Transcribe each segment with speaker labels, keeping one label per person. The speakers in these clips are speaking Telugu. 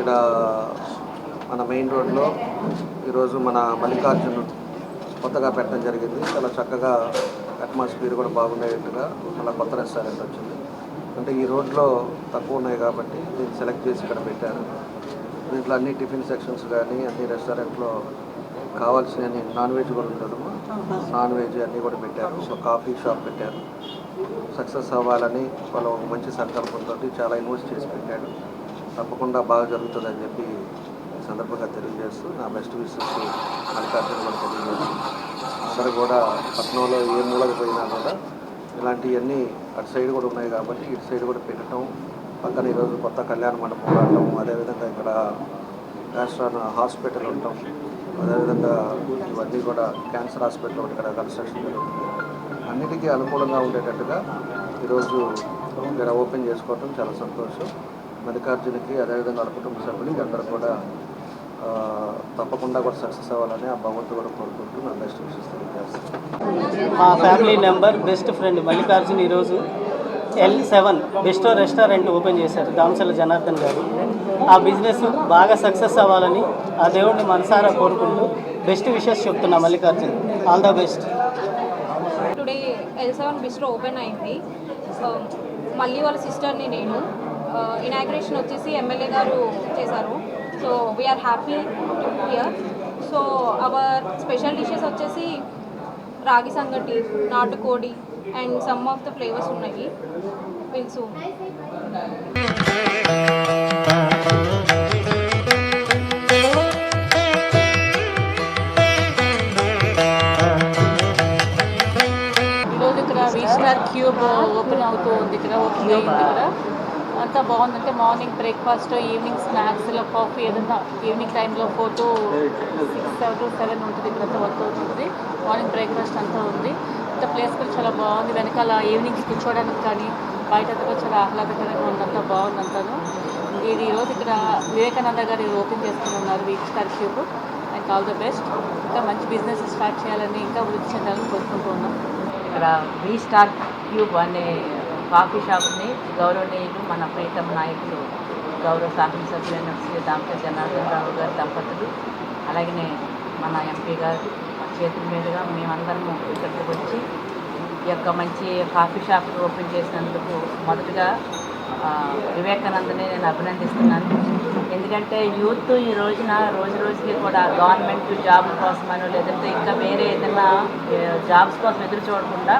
Speaker 1: ఇక్కడ మన మెయిన్ రోడ్లో ఈరోజు మన మల్లికార్జున్ కొత్తగా పెట్టడం జరిగింది. చాలా చక్కగా అట్మాస్ఫియర్ కూడా బాగుండేట్టుగా అలా కొత్త రెస్టారెంట్ వచ్చింది. అంటే ఈ రోడ్లో తక్కువ ఉన్నాయి కాబట్టి దీన్ని సెలెక్ట్ చేసి ఇక్కడ పెట్టారు. దీంట్లో అన్ని టిఫిన్ సెక్షన్స్ కానీ అన్ని రెస్టారెంట్లో కావాల్సిన నాన్ వెజ్ కూడా ఉండదు. నాన్ వెజ్ అన్నీ కూడా పెట్టారు. ఒక కాఫీ షాప్ పెట్టారు. సక్సెస్ అవ్వాలని వాళ్ళు మంచి సంకల్పంతో చాలా ఇన్వెస్ట్ చేసి పెట్టాడు తప్పకుండా బాగా జరుగుతుందని చెప్పి సందర్భంగా తెలియజేస్తూ నా బెస్ట్ విషెస్ మల్లికార్జున తెలియజేస్తూ అందరూ కూడా పట్టణంలో ఏ మూలకు పోయినా కూడా ఇలాంటివన్నీ అటు సైడ్ కూడా ఉన్నాయి కాబట్టి ఇటు సైడ్ కూడా పెట్టడం పక్కన ఈరోజు కొత్త కళ్యాణ మండపం రావడం అదేవిధంగా ఇక్కడ రాష్ట్రాల హాస్పిటల్ ఉండటం అదేవిధంగా ఇవన్నీ కూడా క్యాన్సర్ హాస్పిటల్ ఇక్కడ కన్స్ట్రక్షన్ జరుగుతుంది. అన్నిటికీ అనుకూలంగా ఉండేటట్టుగా ఈరోజు ఇక్కడ ఓపెన్ చేసుకోవటం చాలా సంతోషం. మల్లికార్జునకి అదేవిధంగా వాళ్ళ కుటుంబ సభ్యులకి అందరూ కూడా ఆ, తప్పకుండా కూడా సక్సెస్ అవ్వాలని ఆ భగవంతుడు కూడా కోరుకుంటూ నా బెస్ట్
Speaker 2: మా family member best friend Mallikarjun ఈరోజు L seven bistro restaurant open చేశారు దామసల జనార్దన్ గారు. ఆ బిజినెస్ బాగా సక్సెస్ అవ్వాలని ఆ దేవుడిని మనసారా కోరుకుంటూ బెస్ట్ విషెస్ చెప్తున్నా Mallikarjun. All the best
Speaker 3: today L seven bistro open అయింది. సో మళ్ళీ వాళ్ళ సిస్టర్ని నేను ఇనాగ్రేషన్ వచ్చేసి ఎమ్మెల్యే గారు చేశారు. So we're happy to hear so our special dishes వచ్చేసి రాగి సంగటి నాటుకోడి and some of the flavours ఉన్నాయి. విల్
Speaker 4: ఈరోజు ఇక్కడ వీస్టార్ క్యూబ్ ఓపెన్ అవుతూ ఉంది ఇక్కడ ఓపెన్ అయింది ఇక్కడ. అంతా బాగుందంటే మార్నింగ్ బ్రేక్ఫాస్ట్ ఈవినింగ్ స్నాక్స్లో కాఫీ ఏదైనా ఈవినింగ్ టైంలో four to six to seven ఉంటుంది ఇక్కడ అంతా వర్క్ అవుతుంది. మార్నింగ్ బ్రేక్ఫాస్ట్ అంతా ఉంది. అంత ప్లేస్ కూడా చాలా బాగుంది. వెనకాల ఈవినింగ్ కూర్చోవడానికి కానీ బయట అంతా కూడా చాలా ఆహ్లాదకరంగా ఉంది. అంతా బాగుంది అంతాను ఇది ఈరోజు ఇక్కడ వివేకానంద గారు ఓపెన్ ఓపెన్ చేసుకున్నారు V Star cube and all the best ఇంకా మంచి బిజినెస్ స్టార్ట్ చేయాలని ఇంకా వృద్ధి చెందాలని కోరుకుంటూ ఉన్నాం.
Speaker 5: ఇక్కడ వీ స్టార్ క్యూబ్ అనే కాఫీ షాప్ని గౌరవనీయులు మన ప్రీతం నాయకులు గౌరవ శాసనసభ్యులైన శ్రీ దామక జనార్దన్ రావు గారి దంపతులు అలాగనే మన ఎంపీ గారు చేతుల మీదుగా మేమందరము ఇక్కడికి వచ్చి ఈ యొక్క మంచి కాఫీ షాప్ ఓపెన్ చేసినందుకు మొదటగా వివేకానందని నేను అభినందిస్తున్నాను. ఎందుకంటే యూత్ ఈ రోజున రోజు రోజుకి కూడా గవర్నమెంట్ జాబ్ కోసమనో లేదంటే ఇంకా వేరే ఏదైనా జాబ్స్ కోసం ఎదురు చూడకుండా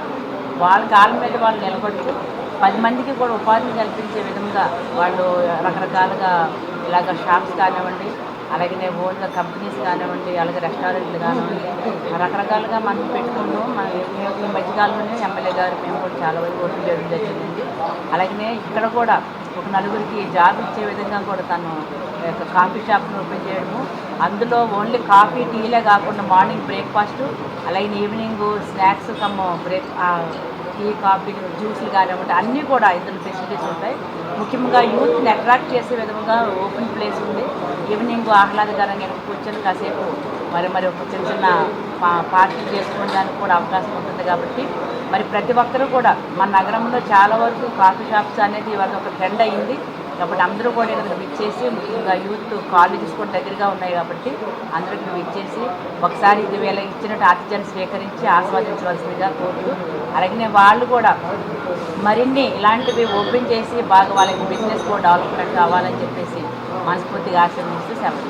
Speaker 5: వాళ్ళ కాళ్ళ మీద వాళ్ళు నిలబడుతూ పది మందికి కూడా ఉపాధిని కల్పించే విధంగా వాళ్ళు రకరకాలుగా ఇలాగ షాప్స్ కానివ్వండి అలాగే ఓన్గా కంపెనీస్ కానివ్వండి అలాగే రెస్టారెంట్లు కానివ్వండి రకరకాలుగా మనం పెట్టుకుంటూ మన ఈ మధ్యకాలంలోనే ఎమ్మెల్యే గారు మేము కూడా చాలా వరకు ఓట్లు చేయడం జరిగింది. అలాగనే ఇక్కడ కూడా ఒక నలుగురికి జాబ్ ఇచ్చే విధంగా కూడా తను ఈ యొక్క కాఫీ షాప్ను ఓపెన్ చేయడము. అందులో ఓన్లీ కాఫీ టీలే కాకుండా మార్నింగ్ బ్రేక్ఫాస్ట్ అలాగే evening snacks come break tea coffee జ్యూస్లు కానివ్వండి అన్నీ కూడా ఇద్దరు ఫెసిలిటీస్ ఉంటాయి. ముఖ్యంగా యూత్ని అట్రాక్ట్ చేసే విధంగా ఓపెన్ ప్లేస్ ఉంది. ఈవినింగ్ ఆహ్లాదకరంగా ఇక్కడ కూర్చొని కాసేపు మరి మరి ఒక చిన్న చిన్న పా- చేసుకోవడానికి కూడా అవకాశం ఉంటుంది కాబట్టి మరి ప్రతి ఒక్కరూ కూడా మన నగరంలో చాలా వరకు కాఫీ షాప్స్ అనేది ఇవాళ ఒక ట్రెండ్ అయ్యింది. కాబట్టి అందరూ కూడా ఇక్కడ విచ్చేసి ముఖ్యంగా యూత్ కాలేజెస్ కూడా దగ్గరగా ఉన్నాయి కాబట్టి అందరూ ఇక్కడ విచ్చేసి ఒకసారి ఇది వేళ ఇచ్చినట్టు ఆతిథ్యాన్ని స్వీకరించి ఆస్వాదించవలసిందిగా కోరుతూ అలాగే వాళ్ళు కూడా మరిన్ని ఇలాంటివి ఓపెన్ చేసి బాగా వాళ్ళకి బిజినెస్ కూడా డెవలప్మెంట్ కావాలని చెప్పేసి మనస్ఫూర్తిగా ఆశీర్వదిస్తూ సెలవు